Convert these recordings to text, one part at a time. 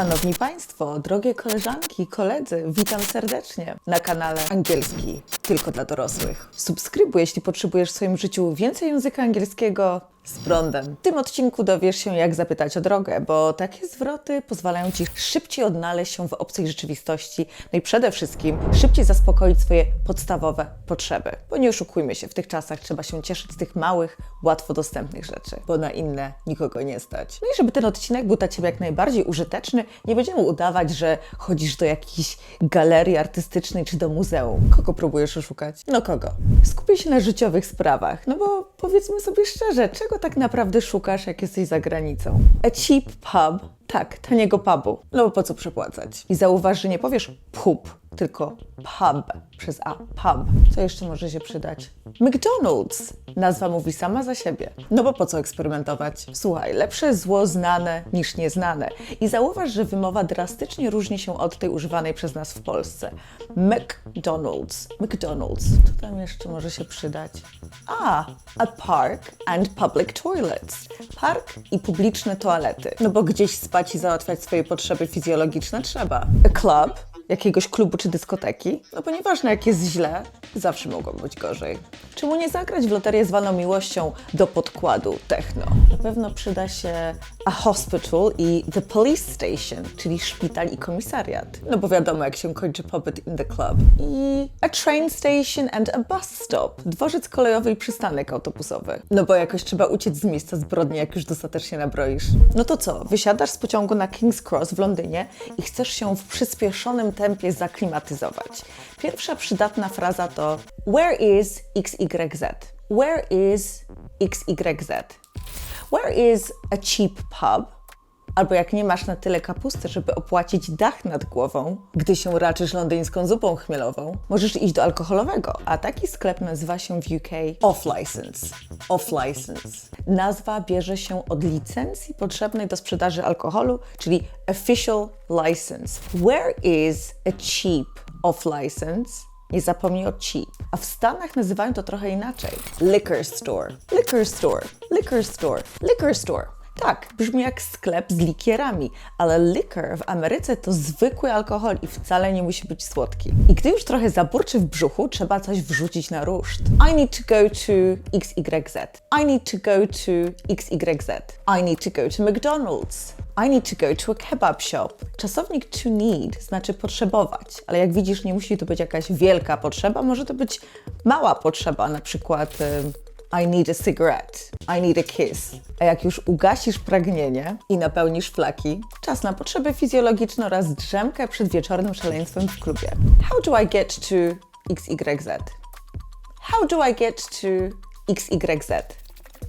Szanowni Państwo, drogie koleżanki, koledzy, witam serdecznie na kanale Angielski tylko dla dorosłych. Subskrybuj, jeśli potrzebujesz w swoim życiu więcej języka angielskiego z prądem. W tym odcinku dowiesz się, jak zapytać o drogę, bo takie zwroty pozwalają Ci szybciej odnaleźć się w obcej rzeczywistości, no i przede wszystkim szybciej zaspokoić swoje podstawowe potrzeby. Bo nie oszukujmy się, w tych czasach trzeba się cieszyć z tych małych, łatwo dostępnych rzeczy, bo na inne nikogo nie stać. No i żeby ten odcinek był dla Ciebie jak najbardziej użyteczny, nie będziemy udawać, że chodzisz do jakiejś galerii artystycznej czy do muzeum. Kogo próbujesz oszukać? No kogo? Skupię się na życiowych sprawach, no bo powiedzmy sobie szczerze, czego tak naprawdę szukasz, jak jesteś za granicą? A cheap pub. Tak, taniego pubu. No bo po co przepłacać? I zauważ, że nie powiesz pub, tylko pub przez A. Pub. Co jeszcze może się przydać? McDonald's. Nazwa mówi sama za siebie. No bo po co eksperymentować? Słuchaj, lepsze zło znane niż nieznane. I zauważ, że wymowa drastycznie różni się od tej używanej przez nas w Polsce. McDonald's. McDonald's. Co tam jeszcze może się przydać? A, a park and public toilets. Park i publiczne toalety. No bo gdzieś spać i załatwiać swoje potrzeby fizjologiczne trzeba. A club jakiegoś klubu czy dyskoteki, no bo nieważne jak jest źle, zawsze mogło być gorzej. Czemu nie zagrać w loterię zwaną miłością do podkładu techno? Na pewno przyda się a hospital i the police station, czyli szpital i komisariat. No bo wiadomo jak się kończy pobyt in the club. I a train station and a bus stop. Dworzec kolejowy i przystanek autobusowy. No bo jakoś trzeba uciec z miejsca zbrodni, jak już dostatecznie nabroisz. No to co, wysiadasz z pociągu na King's Cross w Londynie i chcesz się w przyspieszonym tempie zaklimatyzować. Pierwsza przydatna fraza to Where is XYZ? Where is XYZ? Where is a cheap pub? Albo jak nie masz na tyle kapusty, żeby opłacić dach nad głową, gdy się raczysz londyńską zupą chmielową, możesz iść do alkoholowego, a taki sklep nazywa się w UK off-license. Off-license. Nazwa bierze się od licencji potrzebnej do sprzedaży alkoholu, czyli official license. Where is a cheap off-license? Nie zapomnij o cheap. A w Stanach nazywają to trochę inaczej. Liquor store. Liquor store. Liquor store. Liquor store. Tak, brzmi jak sklep z likierami, ale liquor w Ameryce to zwykły alkohol i wcale nie musi być słodki. I gdy już trochę zaburczy w brzuchu, trzeba coś wrzucić na ruszt. I need to go to XYZ. I need to go to XYZ. I need to go to McDonald's. I need to go to a kebab shop. Czasownik to need znaczy potrzebować, ale jak widzisz, nie musi to być jakaś wielka potrzeba, może to być mała potrzeba, na przykład I need a cigarette, I need a kiss. A jak już ugasisz pragnienie i napełnisz flaki, czas na potrzeby fizjologiczne oraz drzemkę przed wieczornym szaleństwem w klubie. How do I get to XYZ? How do I get to XYZ?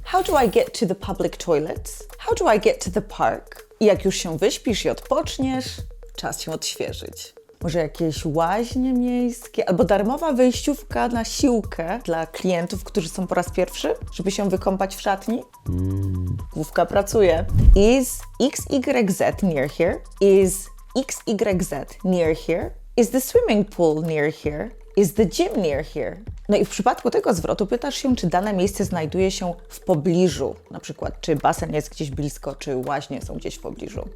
How do I get to the public toilets? How do I get to the park? I jak już się wyśpisz i odpoczniesz, czas się odświeżyć. Może jakieś łaźnie miejskie, albo darmowa wejściówka na siłkę dla klientów, którzy są po raz pierwszy, żeby się wykąpać w szatni? Główka pracuje. Is XYZ near here? Is XYZ near here? Is the swimming pool near here? Is the gym near here? No i w przypadku tego zwrotu pytasz się, czy dane miejsce znajduje się w pobliżu. Na przykład, czy basen jest gdzieś blisko, czy łaźnie są gdzieś w pobliżu.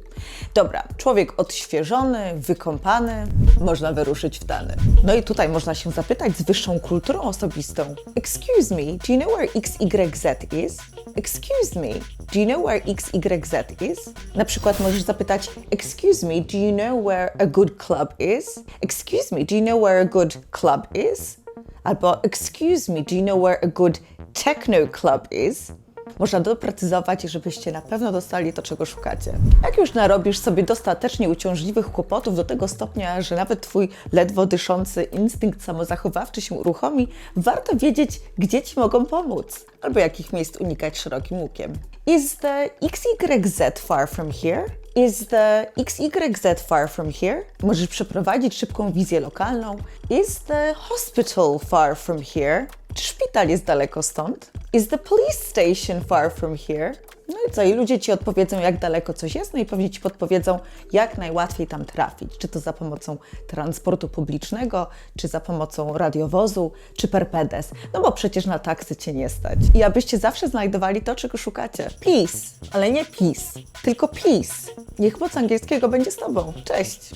Dobra, człowiek odświeżony, wykąpany, można wyruszyć w tany. No i tutaj można się zapytać z wyższą kulturą osobistą. Excuse me, do you know where XYZ is? Excuse me, do you know where XYZ is? Na przykład możesz zapytać Excuse me, do you know where a good club is? Excuse me, do you know where a good club is? Albo Excuse me, do you know where a good techno club is? Można doprecyzować, żebyście na pewno dostali to, czego szukacie. Jak już narobisz sobie dostatecznie uciążliwych kłopotów do tego stopnia, że nawet twój ledwo dyszący instynkt samozachowawczy się uruchomi, warto wiedzieć, gdzie ci mogą pomóc, albo jakich miejsc unikać szerokim łukiem. Is the XYZ far from here? Is the XYZ far from here? Możesz przeprowadzić szybką wizję lokalną. Is the hospital far from here? Czy szpital jest daleko stąd? Is the police station far from here? No i co? I ludzie ci odpowiedzą, jak daleko coś jest, no i pewnie ci podpowiedzą, jak najłatwiej tam trafić. Czy to za pomocą transportu publicznego, czy za pomocą radiowozu, czy perpedes. No bo przecież na taksy cię nie stać. I abyście zawsze znajdowali to, czego szukacie. Peace, ale nie peace, tylko peace. Niech moc angielskiego będzie z tobą. Cześć!